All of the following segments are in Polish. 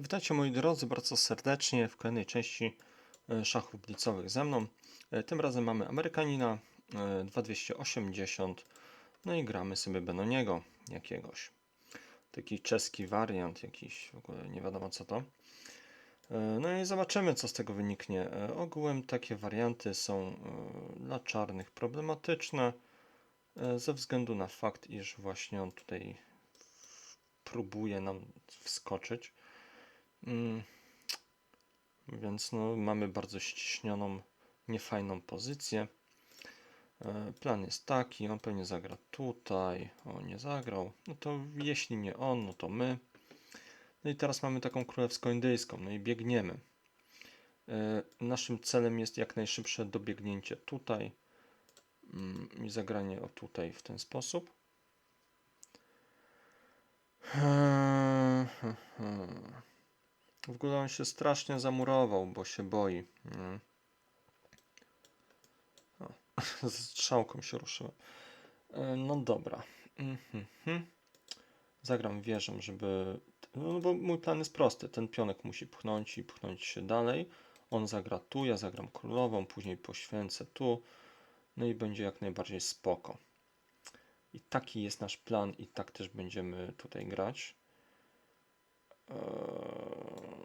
Witajcie moi drodzy bardzo serdecznie w kolejnej części e, szachów blicowych ze mną. E, Tym razem mamy Amerykanina e, 2280, no i gramy sobie Benoniego jakiegoś. Taki czeski wariant jakiś, w ogóle nie wiadomo co to. E, No i zobaczymy co z tego wyniknie. E, Ogółem takie warianty są e, dla czarnych problematyczne e, ze względu na fakt, iż właśnie on tutaj próbuje nam wskoczyć. Mm, Więc no, mamy bardzo ściśnioną, niefajną pozycję. E, Plan jest taki, on pewnie zagra tutaj, o nie zagrał, no to jeśli nie on, no to my. No i teraz mamy taką królewsko-indyjską, no i biegniemy. E, Naszym celem jest jak najszybsze dobiegnięcie tutaj mm, i zagranie o tutaj w ten sposób. W ogóle on się strasznie zamurował, bo się boi. Mm. O, strzałką się ruszyłem. E, No dobra. Mhm. Zagram wieżą, żeby... No bo mój plan jest prosty. Ten pionek musi pchnąć i pchnąć się dalej. On zagra tu, ja zagram królową, później poświęcę tu. No i będzie jak najbardziej spoko. I taki jest nasz plan i tak też będziemy tutaj grać. Eee,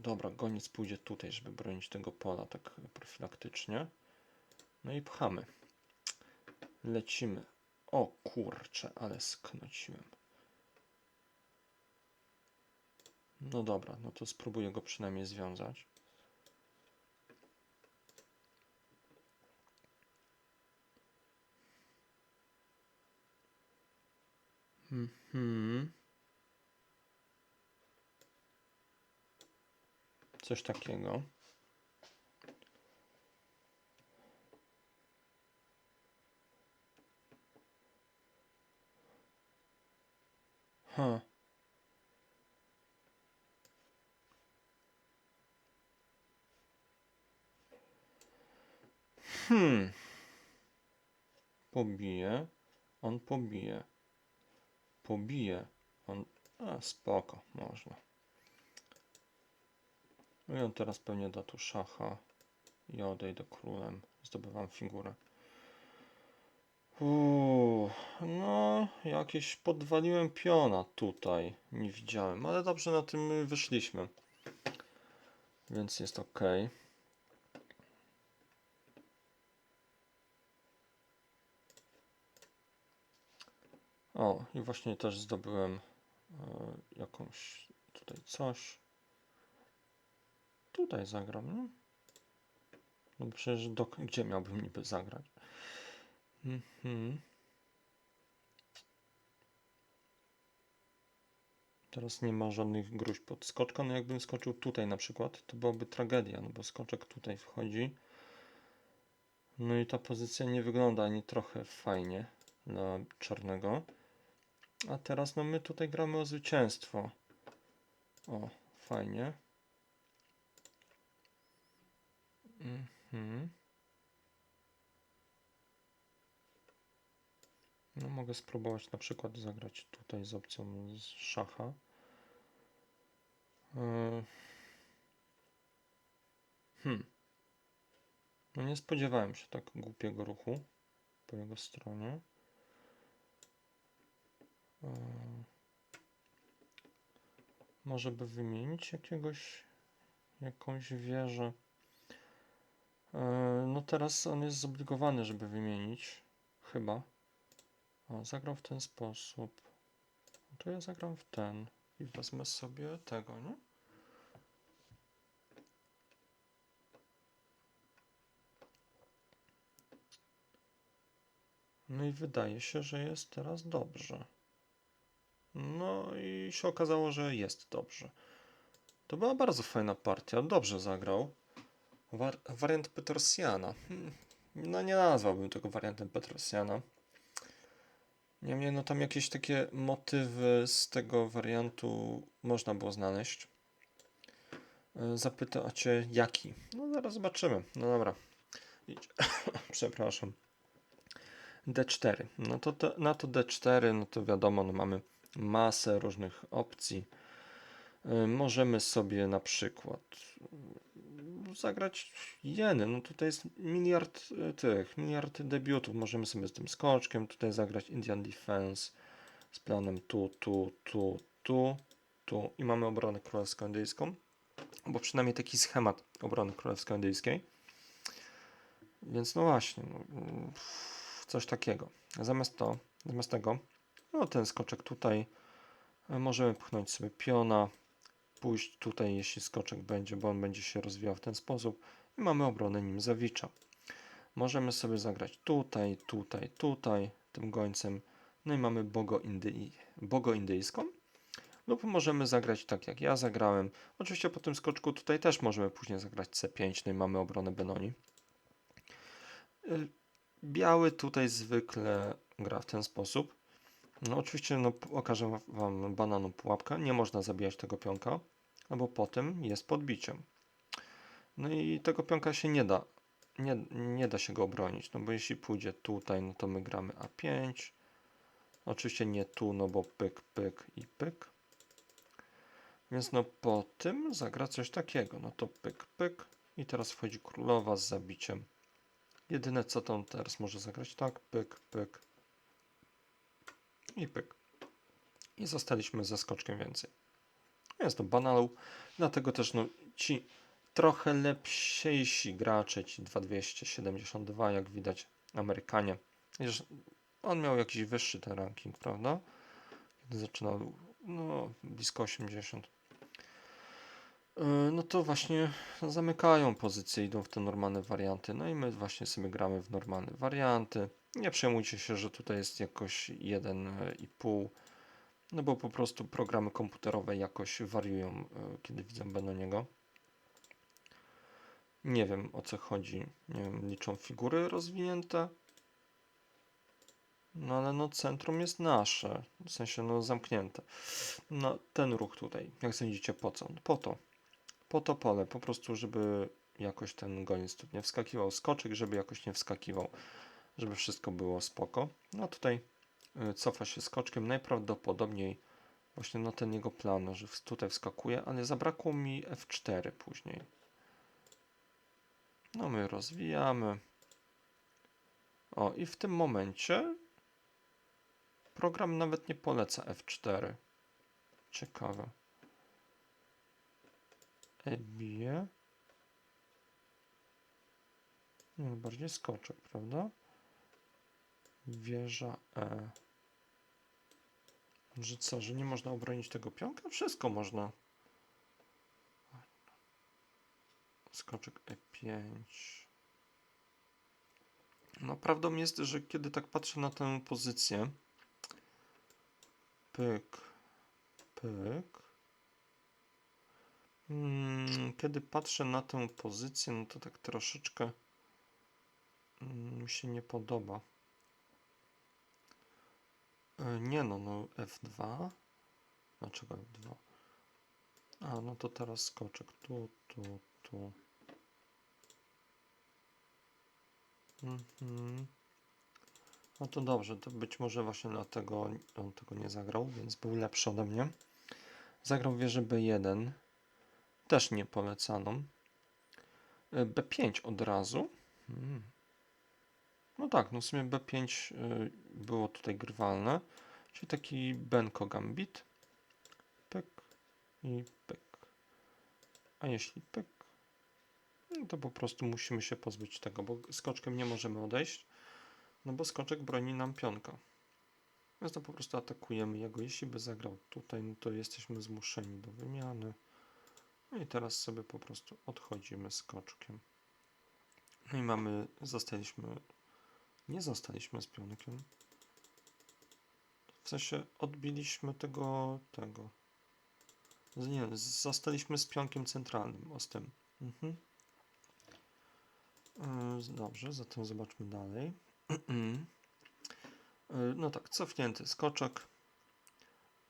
Dobra, goniec pójdzie tutaj, żeby bronić tego pola tak profilaktycznie. No i pchamy. Lecimy. O kurcze, ale sknociłem. No dobra, no to spróbuję go przynajmniej związać. Mhm. Coś takiego. Ha. Hmm. Pobije. On pobije. Pobije. On. A, spoko, można. No i on teraz pewnie da tu szacha. Ja odejdę królem. Zdobywam figurę. Uuu, no, jakieś podwaliłem piona tutaj. Nie widziałem, ale dobrze na tym wyszliśmy. Więc jest ok. O, i właśnie też zdobyłem e, jakąś tutaj coś. Tutaj zagram? No bo przecież do, gdzie miałbym niby zagrać? Mhm. Teraz nie ma żadnych gruźb pod skoczką. No jakbym skoczył tutaj na przykład, to byłaby tragedia, no bo skoczek tutaj wchodzi. No i ta pozycja nie wygląda ani trochę fajnie dla czarnego. A teraz no my tutaj gramy o zwycięstwo. O, fajnie. Mhm. No mogę spróbować na przykład zagrać tutaj z opcją z szacha. Yy. Hmm. No nie spodziewałem się tak głupiego ruchu po jego stronie. Yy. Może by wymienić jakiegoś jakąś wieżę. Yy, No teraz on jest zobligowany, żeby wymienić. Chyba. O, zagrał w ten sposób. To ja zagram w ten. I wezmę sobie tego, nie? No i wydaje się, że jest teraz dobrze. No i się okazało, że jest dobrze. To była bardzo fajna partia. Dobrze zagrał. War wariant Petrosiana. Hmm. No nie nazwałbym tego wariantem Petrosiana. Niemniej, no tam jakieś takie motywy z tego wariantu można było znaleźć. E, Zapytacie jaki? No zaraz zobaczymy. No dobra. Przepraszam. D4. No to, to na to D4, no to wiadomo, no mamy masę różnych opcji. Y, Możemy sobie na przykład y, zagrać jeny. No tutaj jest miliard y, tych, miliard debiutów. Możemy sobie z tym skoczkiem tutaj zagrać Indian Defense z planem tu, tu, tu, tu, tu i mamy obronę królewsko-indyjską, bo przynajmniej taki schemat obrony królewsko-indyjskiej. Więc no właśnie, no, mm, coś takiego. Zamiast to, zamiast tego, no ten skoczek tutaj e, możemy pchnąć sobie piona, pójść tutaj, jeśli skoczek będzie, bo on będzie się rozwijał w ten sposób i mamy obronę nim zawicza. Możemy sobie zagrać tutaj, tutaj, tutaj, tym gońcem, no i mamy bogo, bogo indyjską. Lub możemy zagrać tak jak ja zagrałem. Oczywiście po tym skoczku tutaj też możemy później zagrać C5, no i mamy obronę Benoni. Biały tutaj zwykle gra w ten sposób. No oczywiście no, pokażę wam bananą pułapkę. Nie można zabijać tego pionka, no bo potem jest podbiciem. No i tego pionka się nie da. Nie, nie da się go obronić, no bo jeśli pójdzie tutaj, no to my gramy A5. Oczywiście nie tu, no bo pyk, pyk i pyk. Więc no po tym zagra coś takiego. No to pyk, pyk. I teraz wchodzi królowa z zabiciem. Jedyne co on teraz może zagrać tak, pyk, pyk i pyk. I zostaliśmy ze skoczkiem więcej. Jest to banalu, dlatego też no, ci trochę lepsiejsi gracze, ci 2272, jak widać, Amerykanie. Wiesz, on miał jakiś wyższy ten ranking, prawda? Kiedy zaczynał, no, blisko 80. Yy, No to właśnie zamykają pozycje, idą w te normalne warianty. No i my właśnie sobie gramy w normalne warianty. Nie przejmujcie się, że tutaj jest jakoś 1,5, no bo po prostu programy komputerowe jakoś wariują, yy, kiedy widzą Benoniego. Nie wiem o co chodzi. Nie wiem, liczą figury rozwinięte. No ale no centrum jest nasze, w sensie no zamknięte. No ten ruch tutaj, jak sądzicie po co? Po to. Po to pole, po prostu żeby jakoś ten goniec tu nie wskakiwał, skoczek, żeby jakoś nie wskakiwał, żeby wszystko było spoko. No tutaj y, cofa się skoczkiem, najprawdopodobniej właśnie na ten jego plan, że tutaj wskakuje, ale zabrakło mi F4 później. No my rozwijamy. O i w tym momencie program nawet nie poleca F4. Ciekawe. E bije. Bardziej skoczek, prawda? Wieża E. Że co, że nie można obronić tego pionka? Wszystko można. Skoczek E5. No, prawdą jest, że kiedy tak patrzę na tę pozycję, pyk, pyk, Mm, Kiedy patrzę na tę pozycję, no to tak troszeczkę mm, mi się nie podoba. E, Nie no, no F2. Dlaczego F2? A, no to teraz skoczek tu, tu, tu. Mhm. No to dobrze, to być może właśnie dlatego on tego nie zagrał, więc był lepszy ode mnie. Zagrał wieżę B1 też nie polecaną. E, B5 od razu. Hmm. No tak, no w sumie B5 y, było tutaj grywalne. Czyli taki Benko Gambit. Pyk i pyk. A jeśli pyk, no to po prostu musimy się pozbyć tego, bo skoczkiem nie możemy odejść, no bo skoczek broni nam pionka. Więc to po prostu atakujemy jego. Jeśli by zagrał tutaj, no to jesteśmy zmuszeni do wymiany. No i teraz sobie po prostu odchodzimy skoczkiem. No i mamy, zostaliśmy, nie zostaliśmy z pionkiem. W sensie odbiliśmy tego, tego. Nie, zostaliśmy z pionkiem centralnym, o z tym. Mhm. Yy, Dobrze, zatem zobaczmy dalej. Yy, No tak, cofnięty skoczek.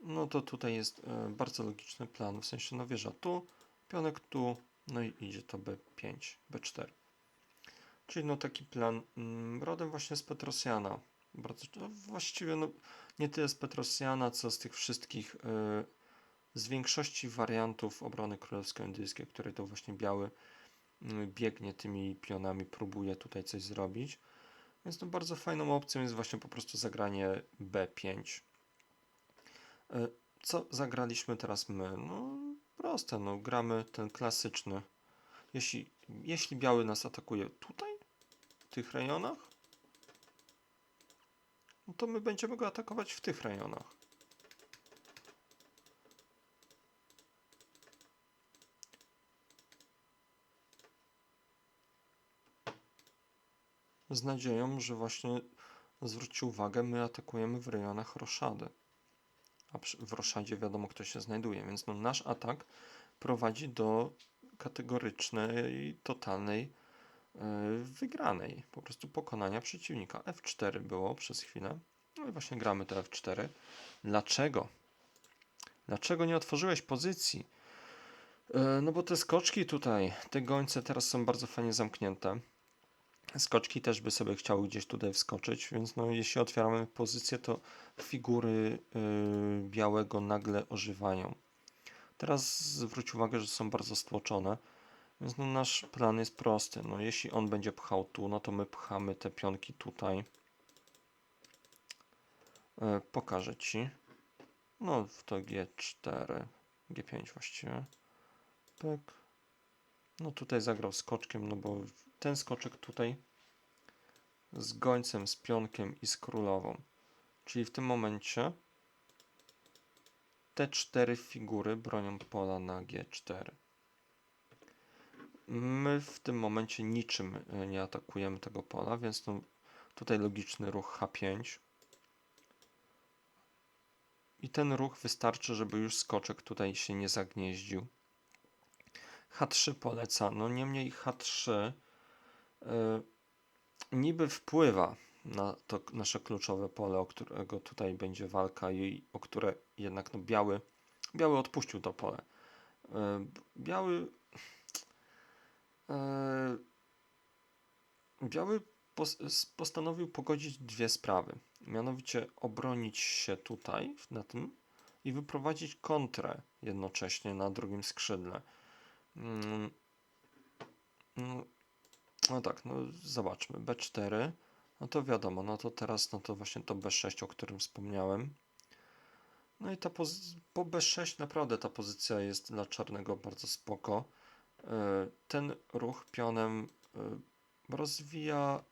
No to tutaj jest e, bardzo logiczny plan, w sensie no wieża tu, pionek tu, no i idzie to B5, B4. Czyli no taki plan mm, rodem właśnie z Petrosjana. Bardzo, no właściwie no, nie tyle z Petrosjana, co z tych wszystkich y, z większości wariantów obrony królewsko-indyjskiej, który to właśnie biały mm, biegnie tymi pionami, próbuje tutaj coś zrobić. Więc to bardzo fajną opcją jest właśnie po prostu zagranie B5. E, Co zagraliśmy teraz my? No proste, no gramy ten klasyczny. Jeśli, jeśli biały nas atakuje tutaj, tych rejonach, no to my będziemy go atakować w tych rejonach. Z nadzieją, że właśnie zwróci uwagę, my atakujemy w rejonach roszady. A w roszadzie wiadomo, kto się znajduje, więc no, nasz atak prowadzi do kategorycznej, totalnej wygranej, po prostu pokonania przeciwnika. F4 było przez chwilę. No i właśnie gramy to F4. Dlaczego? Dlaczego nie otworzyłeś pozycji? Yy, No bo te skoczki tutaj, te gońce teraz są bardzo fajnie zamknięte. Skoczki też by sobie chciały gdzieś tutaj wskoczyć, więc no, jeśli otwieramy pozycję, to figury yy, białego nagle ożywają. Teraz zwróć uwagę, że są bardzo stłoczone, więc no, nasz plan jest prosty. No, jeśli on będzie pchał tu, no to my pchamy te pionki tutaj. Yy, pokażę Ci. No, to G4, G5 właściwie. Pyk. No tutaj zagrał skoczkiem, no bo ten skoczek tutaj z gońcem, z pionkiem i z królową. Czyli w tym momencie te cztery figury bronią pola na G4. My w tym momencie niczym e, nie atakujemy tego pola, więc no, tutaj logiczny ruch H5. I ten ruch wystarczy, żeby już skoczek tutaj się nie zagnieździł. H3 poleca, no niemniej H3 y, niby wpływa na to nasze kluczowe pole, o którego tutaj będzie walka i o które jednak no, biały, biały odpuścił to pole. Y, biały biały pos, s- postanowił pogodzić dwie sprawy. Mianowicie obronić się tutaj na tym i wyprowadzić kontrę jednocześnie na drugim skrzydle. Mm, No, no tak, no zobaczmy. B4, no to wiadomo, no to teraz, no to właśnie to B6, o którym wspomniałem. No i ta po B6 naprawdę ta pozycja jest dla czarnego bardzo spoko. E, Ten ruch pionem e, rozwija,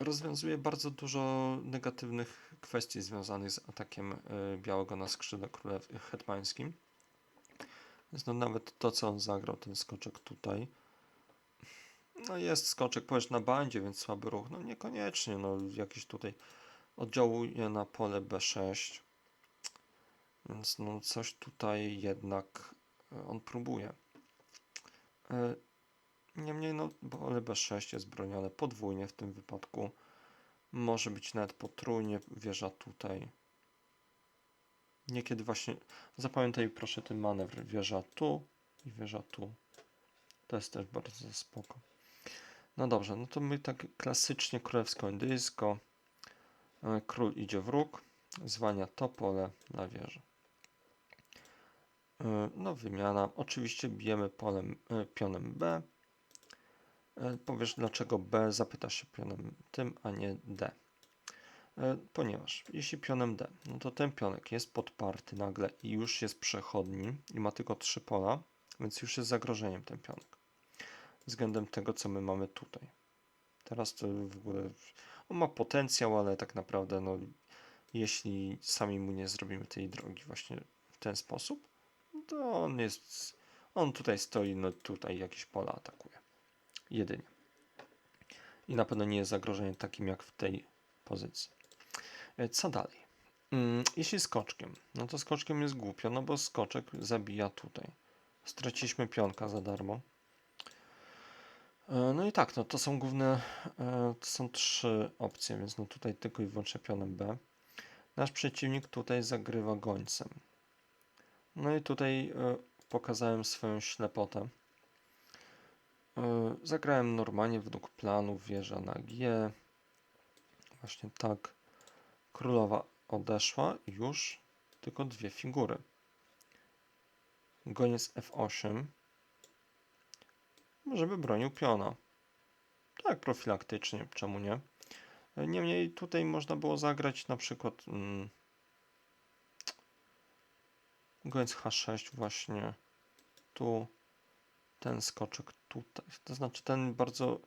rozwiązuje bardzo dużo negatywnych kwestii związanych z atakiem e, białego na skrzydle królew hetmańskim. Więc no nawet to, co on zagrał, ten skoczek tutaj. No jest skoczek, powiesz, na bandzie, więc słaby ruch. No niekoniecznie, no jakiś tutaj oddziałuje na pole B6. Więc no coś tutaj jednak on próbuje. E, Niemniej, no pole B6 jest bronione podwójnie w tym wypadku. Może być nawet potrójnie wieża tutaj. Niekiedy właśnie, zapamiętaj proszę ten manewr, wieża tu i wieża tu. To jest też bardzo spoko. No dobrze, no to my tak klasycznie królewsko-indyjsko. E, Król idzie w róg, zwalnia to pole na wieżę. E, No wymiana, oczywiście bijemy polem, e, pionem B. E, Powiesz dlaczego B, zapytasz się pionem tym, a nie D. Ponieważ jeśli pionem D, no to ten pionek jest podparty nagle i już jest przechodni i ma tylko trzy pola, więc już jest zagrożeniem ten pionek. Względem tego, co my mamy tutaj. Teraz to w ogóle on ma potencjał, ale tak naprawdę, no, jeśli sami mu nie zrobimy tej drogi właśnie w ten sposób, to on jest, on tutaj stoi, no tutaj jakieś pola atakuje. Jedynie. I na pewno nie jest zagrożeniem takim jak w tej pozycji. E, Co dalej? Mm, Jeśli skoczkiem, no to skoczkiem jest głupio, no bo skoczek zabija tutaj. Straciliśmy pionka za darmo. E, No i tak, no to są główne, e, to są trzy opcje, więc no tutaj tylko i wyłącznie pionem B. Nasz przeciwnik tutaj zagrywa gońcem. No i tutaj e, pokazałem swoją ślepotę. E, Zagrałem normalnie według planu, wieża na G. Właśnie tak. Królowa odeszła już tylko dwie figury. goniec F8, żeby bronił piona. Tak, profilaktycznie, czemu nie? Niemniej tutaj można było zagrać na przykład mm, goniec H6 właśnie tu, ten skoczek tutaj. To znaczy ten bardzo,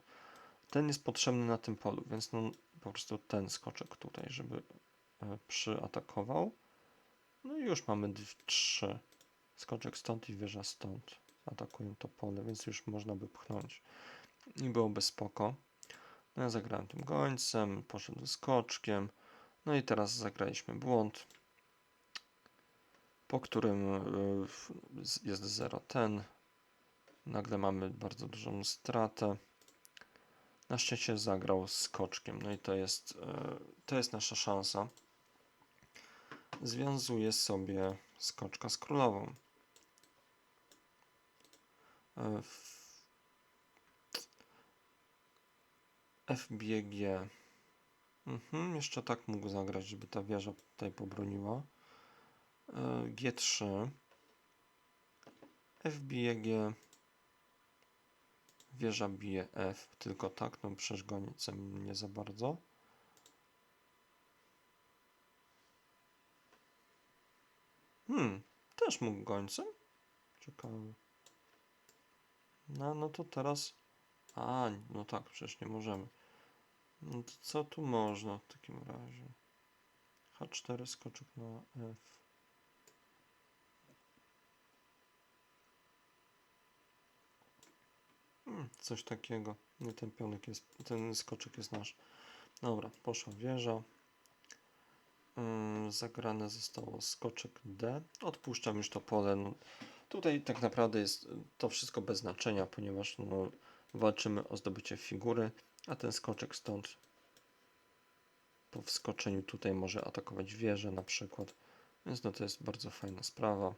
ten jest potrzebny na tym polu, więc no po prostu ten skoczek tutaj, żeby e, przyatakował. No i już mamy trzy. Skoczek stąd i wieża stąd. Atakują to pole, więc już można by pchnąć. I byłoby spoko. No ja zagrałem tym gońcem, poszedłem skoczkiem. No i teraz zagraliśmy błąd, po którym z- jest 0 ten. Nagle mamy bardzo dużą stratę. Na szczęście zagrał skoczkiem. No i to jest, y, to jest nasza szansa. Związuje sobie skoczka z królową. W- FBG. Mhm, jeszcze tak mógł zagrać, żeby ta wieża tutaj pobroniła. E, G3. FBG. Wieża bije F, tylko tak, no przecież nie za bardzo. Hmm, też mógł gońcem? Ciekawe. No, no to teraz... A, no tak, przecież nie możemy. No to co tu można w takim razie? H4 skoczek na F. coś takiego. Nie ten pionek jest, ten skoczek jest nasz. Dobra, poszła wieża. Ym, zagrane zostało skoczek D. Odpuszczam już to pole. No, tutaj tak naprawdę jest to wszystko bez znaczenia, ponieważ no, walczymy o zdobycie figury, a ten skoczek stąd po wskoczeniu tutaj może atakować wieżę na przykład. Więc no to jest bardzo fajna sprawa.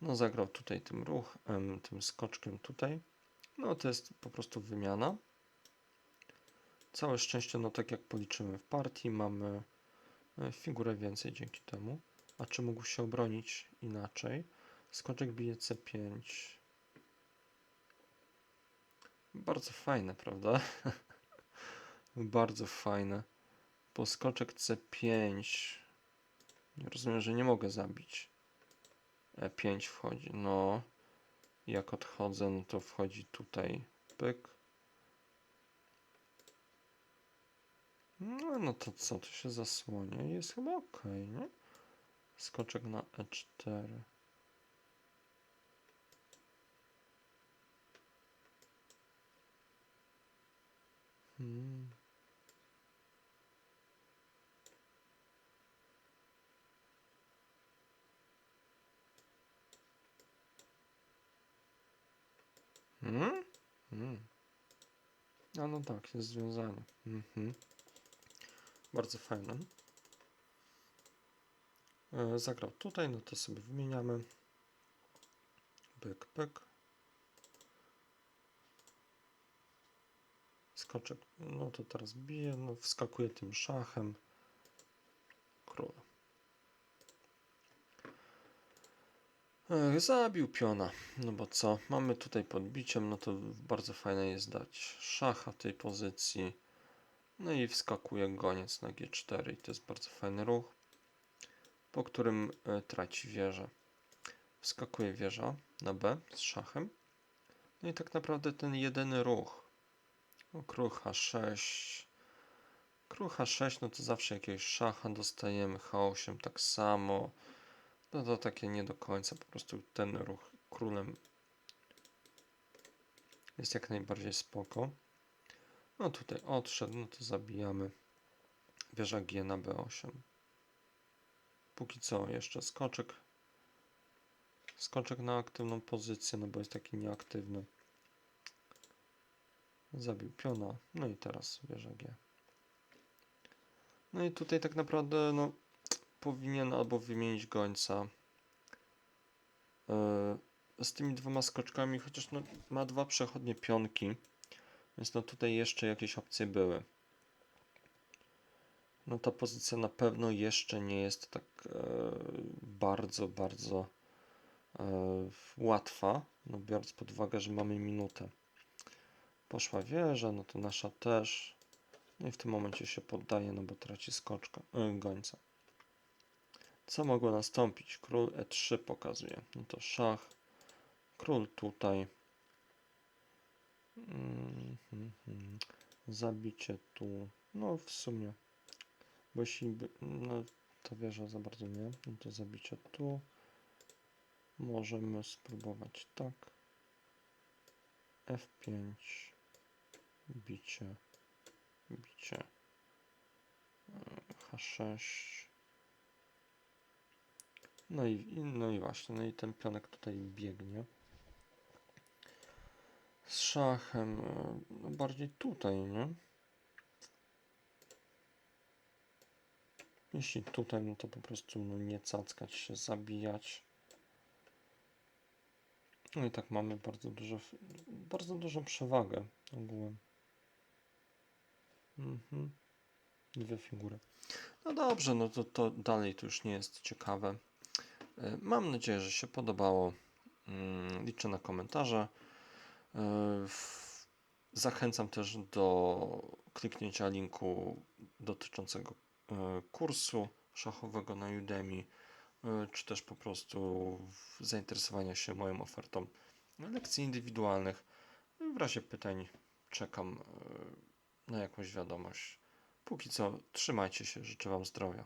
No zagrał tutaj tym ruch, tym skoczkiem tutaj. No to jest po prostu wymiana. Całe szczęście, no tak jak policzymy w partii, mamy e, figurę więcej dzięki temu. A czy mógł się obronić inaczej? Skoczek bije C5. Bardzo fajne, prawda? Bardzo fajne. Po skoczek C5. Nie rozumiem, że nie mogę zabić. E5 wchodzi. No. Jak odchodzę, no to wchodzi tutaj. Pyk. No, no to co? To się zasłania. Jest chyba ok, nie? Skoczek na E4. Hmm. Hmm? Hmm. A no tak, jest związanie. Mhm. Bardzo fajne. E, zagrał tutaj, no to sobie wymieniamy. Pyk, pyk. Skoczek, no to teraz bije, no wskakuje tym szachem. Król. Ech, zabił piona. No bo co? Mamy tutaj podbiciem, no to bardzo fajne jest dać szacha tej pozycji. No i wskakuje goniec na G4 i to jest bardzo fajny ruch, po którym e, traci wieżę. Wskakuje wieża na B z szachem. No i tak naprawdę ten jedyny ruch. Król H6. Król H6, no to zawsze jakiegoś szacha dostajemy. H8 tak samo. No to takie nie do końca, po prostu ten ruch królem jest jak najbardziej spoko. No tutaj odszedł, no to zabijamy. Wieża G na B8. Póki co jeszcze skoczek. Skoczek na aktywną pozycję, no bo jest taki nieaktywny. Zabił piona, no i teraz wieża G. No i tutaj tak naprawdę, no powinien albo wymienić gońca e, z tymi dwoma skoczkami, chociaż no, ma dwa przechodnie pionki, więc no tutaj jeszcze jakieś opcje były. No ta pozycja na pewno jeszcze nie jest tak e, bardzo, bardzo łatwa, no biorąc pod uwagę, że mamy minutę. Poszła wieża, no to nasza też. No i w tym momencie się poddaje, no bo traci skoczka, y, gońca. Co mogło nastąpić? Król E3 pokazuje. No to szach. Król tutaj. Mhm. Zabicie tu. No w sumie. Bo jeśli no, ta wieża za bardzo nie, no to zabicie tu. Możemy spróbować tak. F5. Bicie. Bicie. E, H6. No i, no i właśnie, no i ten pionek tutaj biegnie. Z szachem, e, no bardziej tutaj, nie? Jeśli tutaj, no to po prostu no nie cackać się, zabijać. No i tak mamy bardzo dużo, bardzo dużą przewagę ogółem. Mhm. Dwie figury. No dobrze, no to, to dalej to już nie jest ciekawe. E, Mam nadzieję, że się podobało. Mm, Liczę na komentarze. E, Zachęcam też do kliknięcia linku dotyczącego e, kursu szachowego na Udemy, czy też po prostu zainteresowania się moją ofertą lekcji indywidualnych. W razie pytań czekam na jakąś wiadomość. Póki co, trzymajcie się, życzę Wam zdrowia.